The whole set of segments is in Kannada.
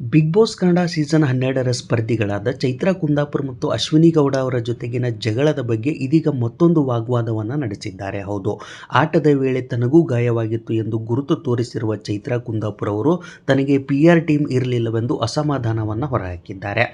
ಬಿಗ್ ಬಾಸ್ ಕನ್ನಡ ಸೀಸನ್ ಹನ್ನೆರಡರ ಸ್ಪರ್ಧಿಗಳಾದ ಚೈತ್ರ ಕುಂದಾಪುರ್ ಮತ್ತು ಅಶ್ವಿನಿ ಗೌಡ ಅವರ ಜೊತೆಗಿನ ಜಗಳದ ಬಗ್ಗೆ ಇದೀಗ ಮತ್ತೊಂದು ವಾಗ್ವಾದವನ್ನು ನಡೆಸಿದ್ದಾರೆ. ಹೌದು, ಆಟದ ವೇಳೆ ತನಗೂ ಗಾಯವಾಗಿತ್ತು ಎಂದು ಗುರುತು ತೋರಿಸಿರುವ ಚೈತ್ರ ಕುಂದಾಪುರ್ ಅವರು ತನಗೆ ಪಿ ಆರ್ ಟೀಮ್ ಇರಲಿಲ್ಲವೆಂದು ಅಸಮಾಧಾನವನ್ನು ಹೊರಹಾಕಿದ್ದಾರೆ.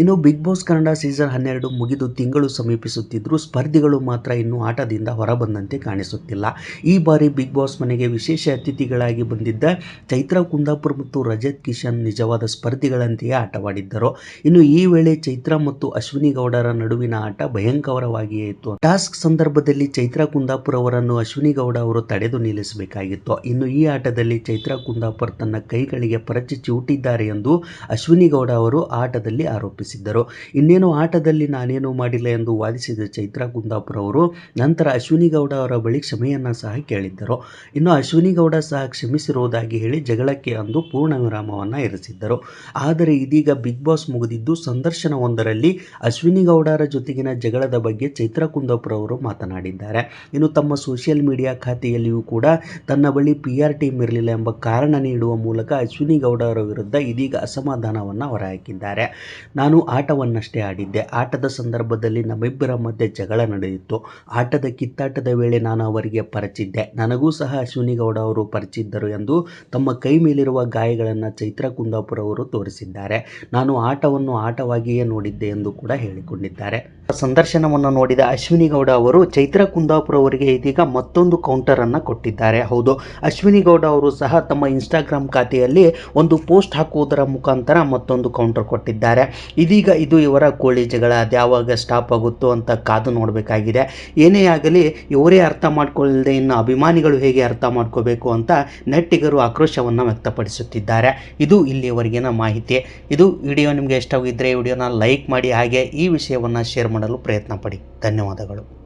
ಇನ್ನು ಬಿಗ್ ಬಾಸ್ ಕನ್ನಡ ಸೀಸನ್ ಹನ್ನೆರಡು ಮುಗಿದು ತಿಂಗಳು ಸಮೀಪಿಸುತ್ತಿದ್ದರೂ ಸ್ಪರ್ಧಿಗಳು ಮಾತ್ರ ಇನ್ನೂ ಆಟದಿಂದ ಹೊರಬಂದಂತೆ ಕಾಣಿಸುತ್ತಿಲ್ಲ. ಈ ಬಾರಿ ಬಿಗ್ ಬಾಸ್ ಮನೆಗೆ ವಿಶೇಷ ಅತಿಥಿಗಳಾಗಿ ಬಂದಿದ್ದ ಚೈತ್ರ ಕುಂದಾಪುರ್ ಮತ್ತು ರಜತ್ ಕಿಶನ್ ನಿಜವಾದ ಸ್ಪರ್ಧಿಗಳಂತೆಯೇ ಆಟವಾಡಿದ್ದರು. ಇನ್ನು ಈ ವೇಳೆ ಚೈತ್ರ ಮತ್ತು ಅಶ್ವಿನಿ ಗೌಡರ ನಡುವಿನ ಆಟ ಭಯಂಕರವಾಗಿಯೇ ಇತ್ತು. ಟಾಸ್ಕ್ ಸಂದರ್ಭದಲ್ಲಿ ಚೈತ್ರ ಕುಂದಾಪುರ್ ಅವರನ್ನು ಅಶ್ವಿನಿ ಗೌಡ ಅವರು ತಡೆದು ನಿಲ್ಲಿಸಬೇಕಾಗಿತ್ತು. ಇನ್ನು ಈ ಆಟದಲ್ಲಿ ಚೈತ್ರ ಕುಂದಾಪುರ್ ತನ್ನ ಕೈಗಳಿಗೆ ಪರಚಿ ಚಿವುಟಿದ್ದಾರೆ ಎಂದು ಅಶ್ವಿನಿ ಗೌಡ ಅವರು ಆಟದಲ್ಲಿ ಆರೋಪಿಸಿದ್ದರು. ಇನ್ನೇನು ಆಟದಲ್ಲಿ ನಾನೇನು ಮಾಡಿಲ್ಲ ಎಂದು ವಾದಿಸಿದ ಚೈತ್ರ ಕುಂದಾಪುರ್ ಅವರು ನಂತರ ಅಶ್ವಿನಿ ಗೌಡ ಅವರ ಬಳಿ ಕ್ಷಮೆಯನ್ನ ಸಹ ಕೇಳಿದ್ದರು. ಇನ್ನು ಅಶ್ವಿನಿ ಗೌಡ ಸಹ ಕ್ಷಮಿಸಿರುವುದಾಗಿ ಹೇಳಿ ಜಗಳಕ್ಕೆ ಅಂದು ಪೂರ್ಣ ವಿರಾಮವನ್ನು ಇರಿಸಿದ್ದರು. ಆದರೆ ಇದೀಗ ಬಿಗ್ ಬಾಸ್ ಮುಗಿದಿದ್ದು, ಸಂದರ್ಶನವೊಂದರಲ್ಲಿ ಅಶ್ವಿನಿ ಗೌಡರ ಜೊತೆಗಿನ ಜಗಳದ ಬಗ್ಗೆ ಚೈತ್ರ ಕುಂದಾಪುರ ಅವರು ಮಾತನಾಡಿದ್ದಾರೆ. ಇನ್ನು ತಮ್ಮ ಸೋಷಿಯಲ್ ಮೀಡಿಯಾ ಖಾತೆಯಲ್ಲಿಯೂ ಕೂಡ ತನ್ನ ಬಳಿ ಪಿ ಆರ್ ಟೀಮ್ ಇರಲಿಲ್ಲ ಎಂಬ ಕಾರಣ ನೀಡುವ ಮೂಲಕ ಅಶ್ವಿನಿ ಗೌಡರ ವಿರುದ್ಧ ಇದೀಗ ಅಸಮಾಧಾನವನ್ನು ಹೊರಹಾಕಿದ್ದಾರೆ. ನಾನು ಆಟವನ್ನಷ್ಟೇ ಆಡಿದ್ದೆ. ಆಟದ ಸಂದರ್ಭದಲ್ಲಿ ನಮ್ಮಿಬ್ಬರ ಮಧ್ಯೆ ಜಗಳ ನಡೆಯಿತು ಆಟದ ಕಿತ್ತಾಟದ ವೇಳೆ ನಾನು ಅವರಿಗೆ ಪರಚಿದ್ದೆ. ನನಗೂ ಸಹ ಅಶ್ವಿನಿ ಗೌಡ ಅವರು ಪರಿಚಿದ್ದರು ಎಂದು ತಮ್ಮ ಕೈ ಮೇಲಿರುವ ಗಾಯಗಳನ್ನು ಚೈತ್ರ ಕುಂದಾಪುರ ಅವರು ತೋರಿಸಿದ್ದಾರೆ. ನಾನು ಆಟವನ್ನು ಆಟವಾಗಿಯೇ ನೋಡಿದ್ದೆ ಎಂದು ಕೂಡ ಹೇಳಿಕೊಂಡಿದ್ದಾರೆ. ಸಂದರ್ಶನವನ್ನು ನೋಡಿದ ಅಶ್ವಿನಿ ಗೌಡ ಅವರು, ಚೈತ್ರ ಕುಂದಾಪುರ ಅವರಿಗೆ ಇದೀಗ ಮತ್ತೊಂದು ಕೌಂಟರ್ ಅನ್ನು ಕೊಟ್ಟಿದ್ದಾರೆ. ಹೌದು ಅಶ್ವಿನಿ ಗೌಡ ಅವರು ಸಹ ತಮ್ಮ ಇನ್ಸ್ಟಾಗ್ರಾಮ್ ಖಾತೆಯಲ್ಲಿ ಒಂದು ಪೋಸ್ಟ್ ಹಾಕುವುದರ ಮುಖಾಂತರ ಮತ್ತೊಂದು ಕೌಂಟರ್ ಕೊಟ್ಟಿದ್ದಾರೆ. ಇದೀಗ ಇದು ಇವರ ಕೋಳಿ ಜಗಳ ಅದ್ಯಾವಾಗ ಸ್ಟಾಪ್ ಆಗುತ್ತೋ ಅಂತ ಕಾದು ನೋಡಬೇಕಾಗಿದೆ. ಏನೇ ಆಗಲಿ, ಇವರೇ ಅರ್ಥ ಮಾಡ್ಕೊಳ್ಳದೆ ಇನ್ನು ಅಭಿಮಾನಿಗಳು ಹೇಗೆ ಅರ್ಥ ಮಾಡ್ಕೋಬೇಕು ಅಂತ ನೆಟ್ಟಿಗರು ಆಕ್ರೋಶವನ್ನು ವ್ಯಕ್ತಪಡಿಸುತ್ತಿದ್ದಾರೆ. ಇದು ಇಲ್ಲಿಯವರೆಗಿನ ಮಾಹಿತಿ. ಇದು ವಿಡಿಯೋ ನಿಮಗೆ ಇಷ್ಟವಾಗಿದ್ದರೆ ವಿಡಿಯೋನ ಲೈಕ್ ಮಾಡಿ, ಹಾಗೆ ಈ ವಿಷಯವನ್ನು ಶೇರ್ ಮಾಡಲು ಪ್ರಯತ್ನ ಪಡಿ. ಧನ್ಯವಾದಗಳು.